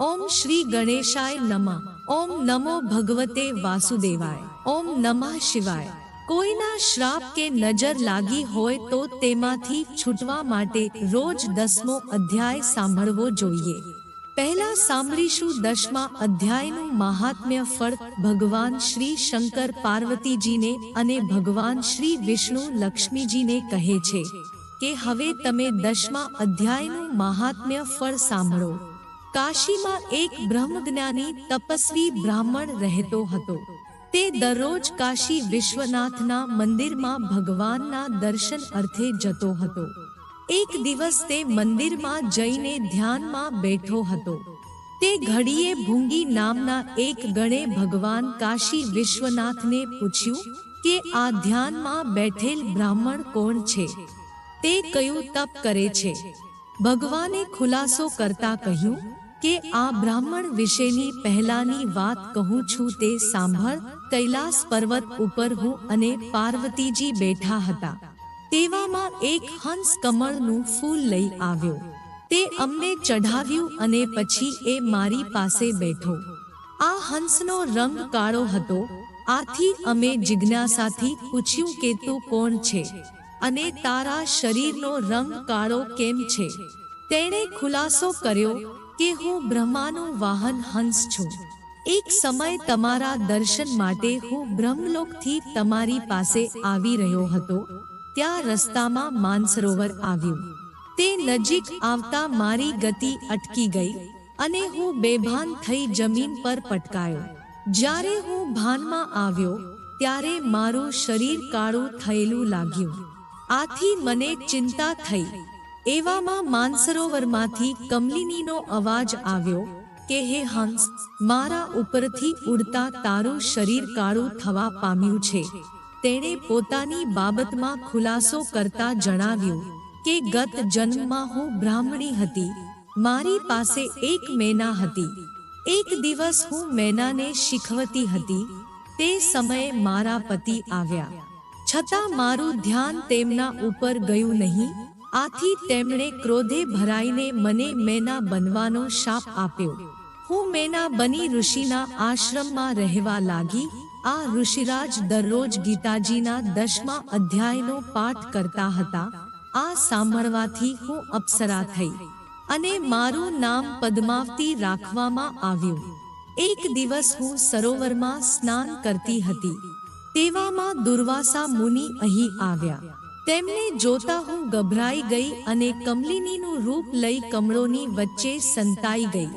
ઓમ શ્રી ગણેશાય નમઃ. ઓમ નમો ભગવતે વાસુદેવાય. ઓમ નમઃ શિવાય. કોઈના શ્રાપ કે નજર લાગી હોય તો તેમાંથી છૂટવા માટે રોજ દસમો અધ્યાય સાંભળવો જોઈએ. પહેલા સાંભળીશું દસમા અધ્યાયનું મહાત્મ્ય ફળ ભગવાન શ્રી શંકર પાર્વતીજીને અને ભગવાન શ્રી વિષ્ણુ લક્ષ્મીજીને કહે છે કે હવે તમે દસમા અધ્યાયનું મહાત્મ્ય ફળ સાંભળો. કાશીમાં એક બ્રહ્મજ્ઞાની તપસ્વી બ્રાહ્મણ રહેતો હતો. તે દરરોજ કાશી વિશ્વનાથના મંદિરમાં ભગવાનના દર્શન અર્થે જતો હતો. એક દિવસ તે મંદિરમાં જઈને ધ્યાનમાં બેઠો હતો. તે ઘડીએ ભૂંગી નામના એક ગણે ભગવાન કાશી વિશ્વનાથને પૂછ્યું કે આ ધ્યાનમાં બેઠેલ બ્રાહ્મણ કોણ છે? તે કયું તપ કરે છે? ભગવાને ખુલાસો કરતા કહ્યું કે આ બ્રાહ્મણ વિશેની પહેલાની વાત કહું છું તે સાંભળ. કૈલાસ પર્વત ઉપર હું અને પાર્વતીજી બેઠા હતા. તેવામાં એક હંસ કમળનું ફૂલ લઈ આવ્યો. તે અમને ચઢાવ્યું અને પછી એ મારી પાસે બેઠો. આ હંસનો રંગ કાળો હતો. આથી અમે જિજ્ઞાસાથી પૂછ્યું કે તું કોણ છે? અને તારા શરીરનો રંગ કાળો કેમ છે? તેણે ખુલાસો કર્યો કે હું બ્રહ્માનું વાહન હંસ છું. એક સમય તમારા દર્શન માટે હું બ્રહ્મલોકથી તમારી પાસે આવી રહ્યો હતો. ત્યાં રસ્તામાં માનસરોવર આવ્યું. તે નજીક આવતા મારી ગતિ અટકી ગઈ અને હું બેભાન થઈ જમીન પર પટકાયો. જ્યારે હું ભાનમાં આવ્યો, ત્યારે મારું શરીર કાળું થયેલું લાગ્યું. આથી મને ચિંતા થઈ. એવામાં માનસરોવરમાંથી કમલિનીનો અવાજ આવ્યો કે, હે હંસ, મારા ઉપરથી ઉડતા તારું શરીર કાળું થવા પામ્યું છે. તેણે પોતાની બાબતમાં ખુલાસો કરતા જણાવ્યું કે, ગત જન્મમાં હું બ્રાહ્મણી હતી. મારી પાસે એક મેના હતી. એક દિવસ હું મેનાને શીખવતી હતી. તે સમયે મારા પતિ આવ્યા. છતાં મારું ધ્યાન તેમના ઉપર ગયું નહીં. આથી તેમણે ક્રોધે ભરાઈને મને મેના બનવાનો શાપ આપ્યો. હું મેના બની ઋષિના આશ્રમમાં રહેવા લાગી. આ ઋષિરાજ દરરોજ ગીતાજીના દસમા અધ્યાયનો પાઠ કરતા હતા. આ સાંભળવાથી હું અપ્સરા થઈ અને મારું નામ પદ્માવતી રાખવામાં આવ્યું. એક દિવસ હું સરોવરમાં સ્નાન કરતી હતી. તેવામાં દુર્વાસા મુનિ અહીં આવ્યા. તેમને જોતા હું ગભરાઈ ગઈ અને કમલિનીનું રૂપ લઈ કમળોની વચ્ચે સંતાઈ ગઈ.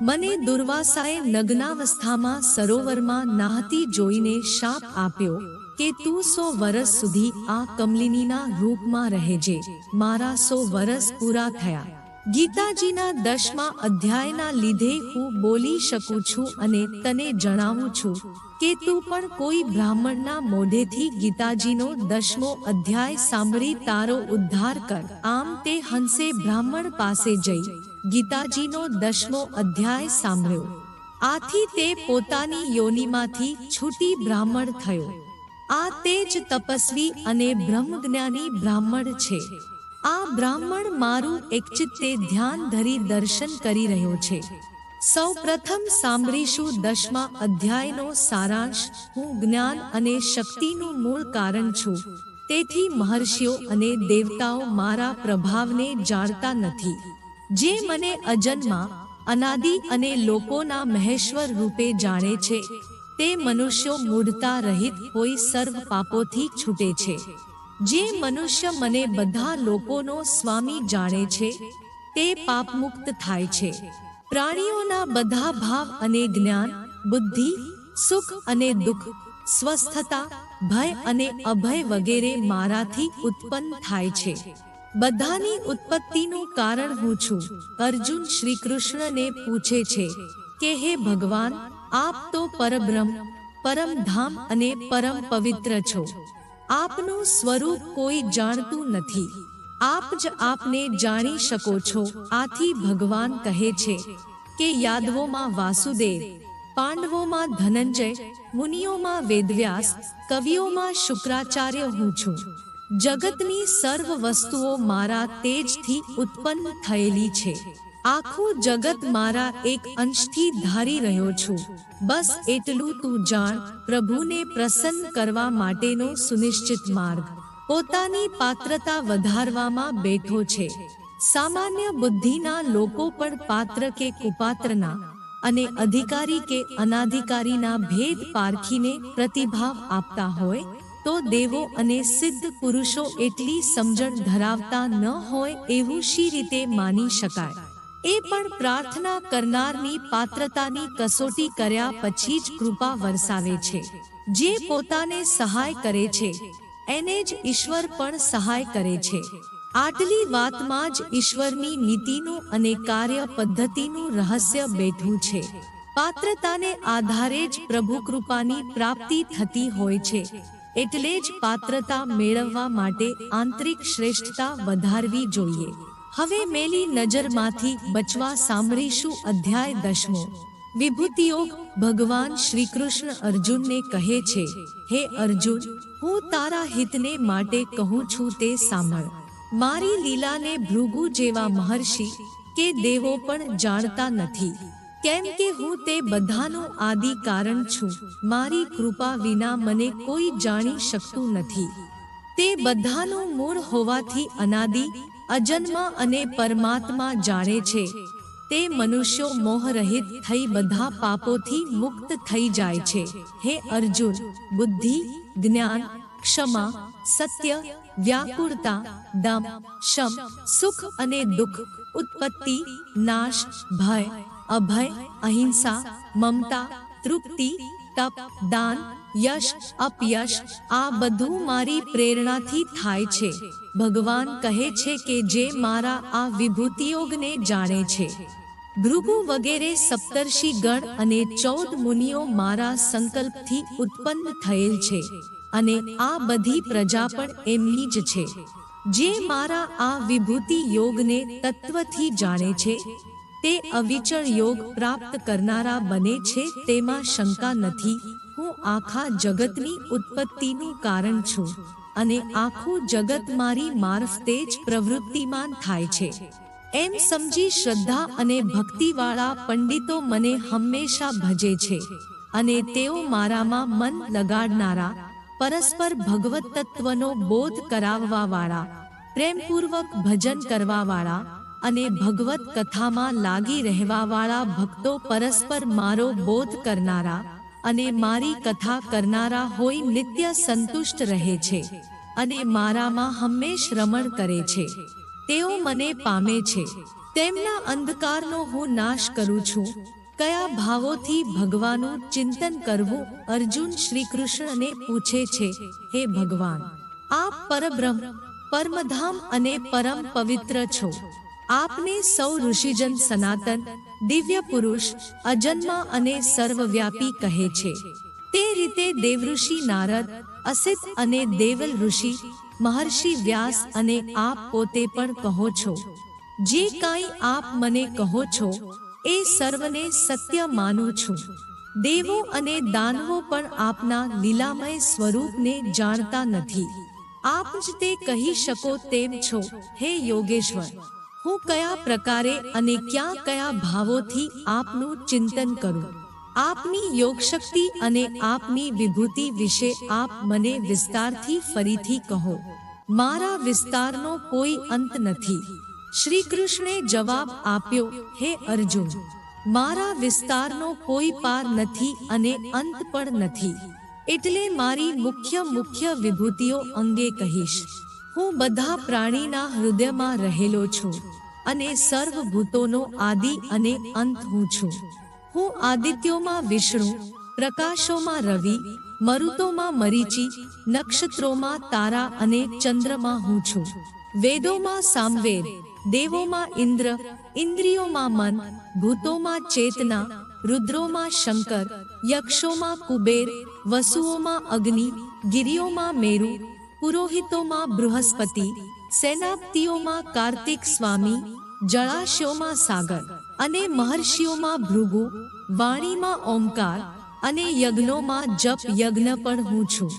મને દુર્વાસાએ નગ્નાવસ્થામાં સરોવરમાં નાહતી જોઈને શાપ આપ્યો કે તું સો વરસ સુધી આ કમલિનીના રૂપમાં રહેજે. મારા સો વરસ પૂરા થયા. ગીતાજીના દસમા અધ્યાયના લીધે હું બોલી શકું છું અને તને જણાવું છું કે તું પણ કોઈ બ્રાહ્મણના મોઢેથી ગીતાજીનો દસમો અધ્યાય સાંભળી તારો ઉદ્ધાર કર. આમ તે હંસે બ્રાહ્મણ પાસે જઈ ગીતાજીનો દસમો અધ્યાય સાંભળ્યો. આથી તે પોતાની યોનિમાંથી છૂટી બ્રાહ્મણ થયો. આ તે જ તપસ્વી અને બ્રહ્મજ્ઞાની બ્રાહ્મણ છે. આ બ્રાહ્મણ મારું એકચિત્તે ધ્યાન ધરી દર્શન કરી રહ્યો છે. સૌ પ્રથમ સાંભળીશું દસમા અધ્યાયનો સારાંશ. હું જ્ઞાન અને શક્તિનું મૂળ કારણ છું. તેથી મહર્ષિઓ અને દેવતાઓ મારા પ્રભાવને જાણતા નથી. જે મને અજન્મા, અનાદિ અને લોકોના મહેશ્વર રૂપે જાણે છે, તે મનુષ્યો મૂઢતા રહિત હોય સર્વ પાપોથી છૂટે છે. જે મનુષ્ય મને બધા લોકોનો સ્વામી જાણે છે, તે પાપમુક્ત થાય છે. પ્રાણીઓના બધા ભાવ અને જ્ઞાન, બુદ્ધિ, સુખ અને દુઃખ, સ્વસ્થતા, ભય અને અભય વગેરે મારાથી ઉત્પન્ન થાય છે. બધાની ઉત્પત્તિનું કારણ હું છું. અર્જુન શ્રી કૃષ્ણને પૂછે છે કે, હે ભગવાન, આપ તો પરબ્રહ્મ પરમ ધામ અને પરમ પવિત્ર છો. આપનું સ્વરૂપ કોઈ જાણતું નથી. આપ જ આપને જાણી શકો છો. આથી ભગવાન કહે છે કે યાદવોમાં વાસુદેવ, પાંડવોમાં ધનંજય, મુનિઓમાં વેદવ્યાસ, કવિઓમાં શુક્રાચાર્ય હું છું. જગતની સર્વ વસ્તુઓ મારા તેજથી ઉત્પન્ન થયેલી છે. આખું જગત મારા એક અંશથી ધારી રહ્યો છું. બસ એટલું તું જાણ, પ્રભુને પ્રસન્ન કરવા માટેનો સુનિશ્ચિત માર્ગ. પોતાની પાત્રતા વધારવામાં બેઠો છે. સામાન્ય બુદ્ધિના લોકો પણ પાત્ર કે કુપાત્રના અને અધિકારી કે અનાધિકારીના ભેદ પારખીને પ્રતિભાવ આપતા હોય, તો દેવો અને સિદ્ધ પુરુષો એટલી સમજણ ધરાવતા ન હોય એવું શી રીતે માની શકાય? એ પણ પ્રાર્થના કરનારની પાત્રતાની કસોટી કર્યા પછી જ કૃપા વરસાવે છે. જે પોતાને સહાય કરે છે, એને જ ઈશ્વર પણ સહાય કરે છે. આટલી વાતમાં જ ઈશ્વરની નીતિનું અને કાર્ય પદ્ધતિનું રહસ્ય બેઠું છે. પાત્રતાને આધારે જ પ્રભુ કૃપાની પ્રાપ્તિ થતી હોય છે. એટલે જ પાત્રતા મેળવવા માટે આંતરિક શ્રેષ્ઠતા વધારવી જોઈએ. હવે મેલી નજરમાંથી બચવા સાંભળીશું અધ્યાય દશમો વિભૂતિયોગ ભગવાન શ્રી કૃષ્ણ અર્જુનને કહે છે, હે અર્જુન, હું તારા હિતને માટે કહું છું તે સાંભળ. મારી લીલાને ભૃગુ જેવા મહર્ષિ કે દેવો પણ જાણતા નથી. કેમ કે હું તે બધાનું આદિ કારણ છું. મારી કૃપા વિના મને કોઈ જાણી શકતું નથી. તે બધાનું મૂળ હોવાથી અનાદિ અજન્મ અને પરમાત્મા જાણે છે. તે મનુષ્યો મોહરહિત થઈ બધા પાપોથી મુક્ત થઈ જાય છે. હે અર્જુન, બુદ્ધિ, જ્ઞાન, ક્ષમા, સત્ય, વ્યાકુળતા, દમ, શમ, સુખ અને દુઃખ, ઉત્પત્તિ, નાશ, ભય, અભય, અહિંસા, મમતા, તૃપ્તિ, તપ, દાન યશ, અપયશ, આ બધું મારી પ્રેરણાથી થાય છે. ભગવાન કહે છે કે જે મારા આ વિભૂતિયોગને જાણે છે. ભૃગુ વગેરે સપ્તર્ષિ ગણ અને ચૌદ મુનિઓ મારા સંકલ્પથી ઉત્પન્ન થયેલ છે અને આ બધી પ્રજા પણ એમની જ છે. જે મારા આ વિભૂતિ યોગને તત્વથી જાણે છે, તે અવિચળ યોગ પ્રાપ્ત કરનારા બને છે તેમાં શંકા નથી. હું આખા જગતની ઉત્પત્તિનું કારણ છું અને આખું જગત મારી મારફતે જ પ્રવૃત્તિમાન થાય છે. એમ સમજી શ્રદ્ધા અને ભક્તિવાળા પંડિતો મને હંમેશા ભજે છે અને તેઓ મારામાં મન લગાડનારા, પરસ્પર ભગવત તત્વનો બોધ કરાવવા વાળા પ્રેમપૂર્વક ભજન કરવા વાળા અને ભગવત કથામાં લાગી રહેવા વાળા ભક્તો પરસ્પર મારો બોધ કરનારા અને મારી કથા કરનારા હોય નિત્ય સંતુષ્ટ રહે છે અને મારામાં હંમેશ રમણ કરે છે. તેઓ મને પામે છે. તેમના અંધકારનો હું નાશ કરું છું. કયા ભાવોથી ભગવાનનું ચિંતન કરવું? અર્જુન શ્રી કૃષ્ણને પૂછે છે, હે ભગવાન, આપ પરબ્રહ્મ, પરમધામ અને પરમ પવિત્ર છો. આપને સૌ ઋષિજન સનાતન દિવ્ય પુરુષ અજન્મા અને સર્વવ્યાપી કહે છે. તે રીતે દેવઋષિ નારદ, અસિત અને દેવલ ઋષિ, મહર્ષિ વ્યાસ અને આપ પોતે પણ કહો છો. જે કાંઈ આપ મને કહો છો, એ સર્વને સત્ય માનું છું. દેવો અને દાનવો પણ આપના લીલામય સ્વરૂપને જાણતા નથી. આપ જ તે કહી શકો તેમ છો, હે યોગેશ્વર. હું કયા પ્રકારે અને ક્યાં કયા ભાવોથી આપનું ચિંતન કરું? આપની યોગશક્તિ અને આપની વિભૂતિ વિશે આપ મને વિસ્તારથી ફરીથી કહો. મારા વિસ્તારનો કોઈ અંત નથી. શ્રી કૃષ્ણે જવાબ આપ્યો, હે અર્જુન, મારા વિસ્તારનો કોઈ પાર નથી અને અંત પણ નથી. એટલે મારી મુખ્ય મુખ્ય વિભૂતિઓ અંગે કહીશ. હું બધા પ્રાણીના હૃદયમાં રહેલો છું અને સર્વ ભૂતોનો આદિ અને અંત હું છું. હું આદિત્યોમાં વિષ્ણુ, પ્રકાશોમાં રવિ, મરુતોમાં મરીચી, નક્ષત્રોમાં તારા અને ચંદ્રમાં હું છું. વેદોમાં સામવેદ, દેવોમાં ઇન્દ્ર, ઇન્દ્રિયોમાં મન, ભૂતોમાં ચેતના, રુદ્રોમાં શંકર, યક્ષોમાં કુબેર, વસુઓમાં અગ્નિ ગિરિયોમાં મેરુ પુરોહિતોમાં બૃહસ્પતિ, સેનાપતિઓમાં કાર્તિક સ્વામી, જળાશયોમાં સાગર અને મહર્ષિઓમાં ભૃગુ, વાણીમાં ઓમકાર અને યજ્ઞોમાં જપ યજ્ઞ પણ હું છું.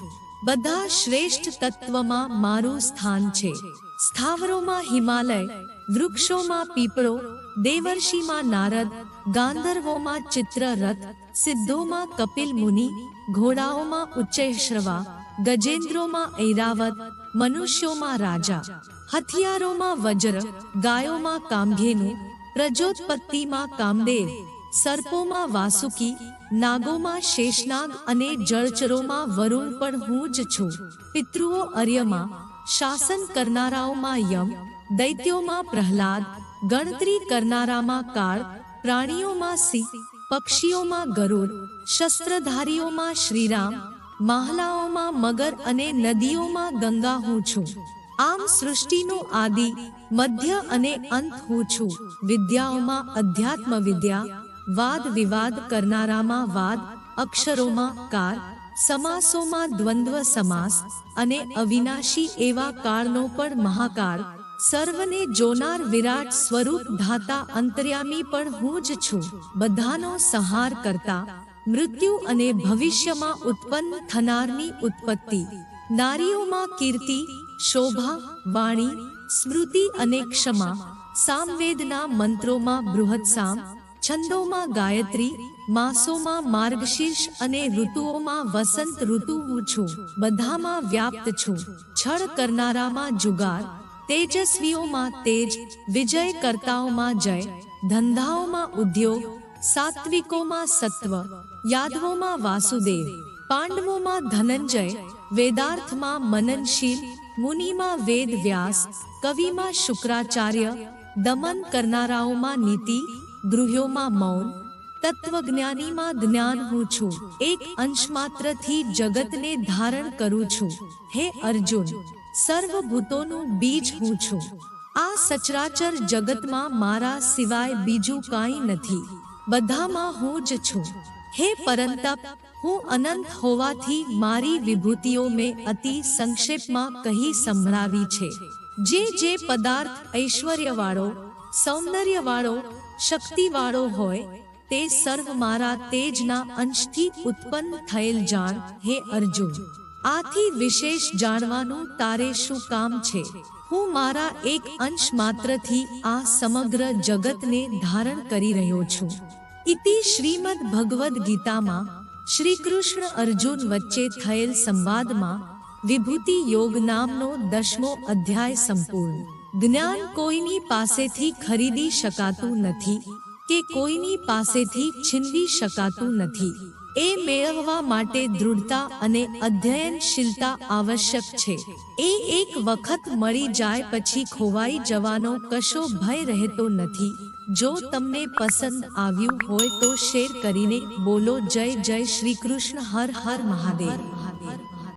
બધા શ્રેષ્ઠ તત્વમાં મારું સ્થાન છે. સ્થાવરોમાં હિમાલય, વૃક્ષોમાં પીપળો, દેવર્ષિમાં નારદ, ગાંધર્વોમાં ચિત્રરથ, સિદ્ધોમાં કપિલ મુનિ, ઘોડાઓમાં ઉચ્ચૈશ્રવા ગજેન્દ્રોમાં ઐરાવત, મનુષ્યોમાં રાજા, હથિયારોમાં વજ્ર, ગાયોમાં કામધેનુ, પ્રજોત્પત્તિમાં કામદેવ, સર્પોમાં વાસુકી, નાગોમાં શેષનાગ અને જળચરોમાં વરુણ પણ હું જ છું. પિતૃઓ અર્યમાં, શાસન કરનારાઓમાં યમ, દૈત્યોમાં પ્રહલાદ, ગણતરી કરનારામાં કાળ, પ્રાણીઓમાં સિંહ, પક્ષીઓમાં ગરુડ, શસ્ત્રધારીઓમાં શ્રીરામ મહલાઓમાં મગર અને નદીઓમાં ગંગા હું છું. આમ સૃષ્ટિનું આદિ, મધ્ય અને અંત હું છું. વિદ્યાઓમાં અધ્યાત્મ વિદ્યા, વાદ વિવાદ કરનારામાં વાદ, અક્ષરોમાં કાર, સમાસોમાં દ્વંદ્વ સમાસ અને અવિનાશી એવા કાળનો પણ મહાકાળ. સર્વને જોનાર વિરાટ સ્વરૂપ ધાતા અંતર્યામી પણ હું જ છું. બધાનો સંહાર કરતા મૃત્યુ અને ભવિષ્યમાં ઉત્પન્ન થનારની ઉત્પત્તિ. નારીઓમાં કીર્તિ, શોભા, વાણી, સ્મૃતિ અને ક્ષમા. સામવેદના મંત્રોમાં બૃહત્સામ, છંદોમાં ગાયત્રી, માસોમાં માર્ગશીર્ષ અને ઋતુઓમાં વસંત ઋતુ હું છું. બધામાં વ્યાપ્ત છું. છળ કરનારામાં જુગાર, તેજસ્વીઓમાં તેજ વિજય કરતાઓમાં જય. ધંધાઓમાં ઉદ્યોગ સાત્વિકોમાં સત્વ, યાદવોમાં વાસુદેવ, પાંડવોમાં ધનંજય, વેદાર્થમાં મનનશીલ, મુનિમાં વેદ વ્યાસ, કવિમાં શુક્રાચાર્ય, દમન કરનારાઓમાં નીતિ ગૃહ્યોમાં મૌન, તત્વજ્ઞાનીમાં જ્ઞાન હું છું. એક અંશ માત્રથી જગતને ધારણ કરું છું. હે અર્જુન, સર્વભૂતોનું બીજ હું છું. આ સચરાચર જગતમાં મારા સિવાય બીજું કાંઈ નથી. બધામાં હું જ છું. હે પરંતપ હું અનંત હોવાથી મારી વિભૂતિઓ મેં અતિ સંક્ષેપમાં કહી સંભળાવી છે. જે જે પદાર્થ ઐશ્વર્યવાળો, સૌંદર્યવાળો, શક્તિવાળો હોય, તે સર્વ મારા તેજના અંશથી ઉત્પન્ન થયેલ જાણ હે અર્જુન. આથી વિશેષ જાણવાનું તારે શું કામ છે? હું મારા એક અંશ માત્રથી આ સમગ્ર જગતને ધારણ કરી રહ્યો છું. ઇતિ શ્રીમદ ભગવદ્ ગીતામાં શ્રી કૃષ્ણ અર્જુન વચ્ચે થયેલ સંવાદમાં વિભૂતિ યોગ નામનો દસમો અધ્યાય સંપૂર્ણ. જ્ઞાન કોઈની પાસેથી ખરીદી શકાતું નથી કે કોઈની પાસેથી છીનવી શકાતું નથી. એ મેળવવા માટે દૃઢતા અને અધ્યયનશીલતા આવશ્યક છે. એ એક વખત મળી જાય પછી ખોવાઈ જવાનો કશો ભય રહેતો નથી. જો તમને પસંદ આવ્યું હોય તો શેર કરીને બોલો જય જય શ્રી કૃષ્ણ, હર હર મહાદેવ.